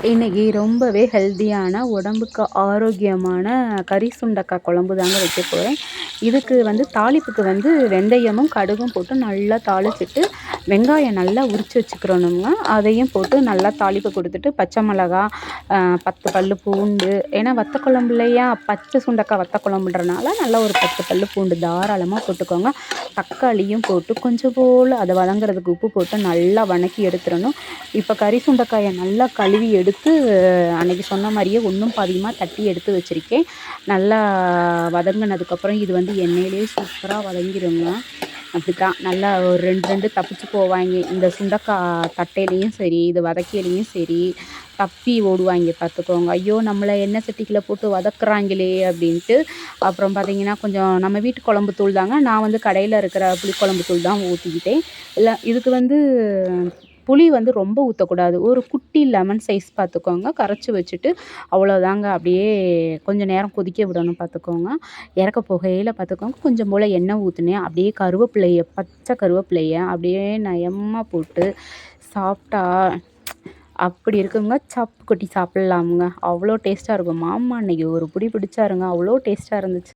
இன்றைக்கி ரொம்பவே ஹெல்த்தியான உடம்புக்கு ஆரோக்கியமான கறி சுண்டக்காய் குழம்பு தாங்க வைக்க போகிறேன் இதுக்கு வந்து தாளிப்புக்கு வந்து வெந்தயமும் கடுகும் போட்டு நல்லா தாளிச்சிட்டு வெங்காயம் நல்லா உரித்து வச்சுக்கிறோனுங்க அதையும் போட்டு நல்லா தாளிப்பு கொடுத்துட்டு பச்சை மிளகா பத்து பல் பூண்டு. ஏன்னா வத்தக்குழம்பு இல்லையா? பச்சை சுண்டக்காய் வத்த குழம்புன்றனால நல்லா ஒரு பத்து பல் பூண்டு தாராளமாக போட்டுக்கோங்க. தக்காளியும் போட்டு கொஞ்சம் போல் அதை வதங்குறதுக்கு உப்பு போட்டு நல்லா வதக்கி எடுத்துடணும். இப்போ கறி சுண்டைக்காயை நல்லா கழுவி எடுத்து அன்றைக்கி சொன்ன மாதிரியே ஒன்றும் பாதியமாக தட்டி எடுத்து வச்சுருக்கேன். நல்லா வதங்கினதுக்கப்புறம் இது வந்து எண்ணெயிலே சூப்பராக வதங்கிடுங்க அப்படி தான் நல்லா ஒரு ரெண்டு ரெண்டு தப்பிச்சு போவாங்க இந்த சுண்டக்காய் தட்டையிலையும் சரி இது வதக்கையிலையும் சரி தப்பி ஓடுவாங்க பார்த்துக்கோங்க. ஐயோ நம்மளை எண்ணெய் சட்டிக்கில் போட்டு வதக்குறாங்களே அப்படின்ட்டு. அப்புறம் பார்த்தீங்கன்னா கொஞ்சம் நம்ம வீட்டு குழம்பு தூள் தாங்க. நான் வந்து கடையில் இருக்கிற புளிக்குழம்பு தூள் தான் ஊற்றிக்கிட்டேன் இல்லை இதுக்கு வந்து புளி வந்து ரொம்ப ஊற்றக்கூடாது ஒரு குட்டி லெமன் சைஸ் பார்த்துக்கோங்க. கரைச்சி வச்சுட்டு அவ்வளோதாங்க அப்படியே கொஞ்சம் நேரம் கொதிக்க விடணும் பார்த்துக்கோங்க. இறக்க புகையில் பார்த்துக்கோங்க. கொஞ்சம் போல் எண்ணெய் ஊற்றுனேன் அப்படியே கருவேப்பிலையை பச்சை கருவேப்பிலையை அப்படியே நயமாக போட்டு சாப்பிட்டா அப்படி இருக்குங்க. சப்பு கொட்டி சாப்பிட்லாமுங்க. அவ்வளோ டேஸ்ட்டாக இருக்கும். மாமா அன்னைக்கு ஒரு பிடி பிடிச்சாருங்க. அவ்வளோ டேஸ்ட்டாக இருந்துச்சு.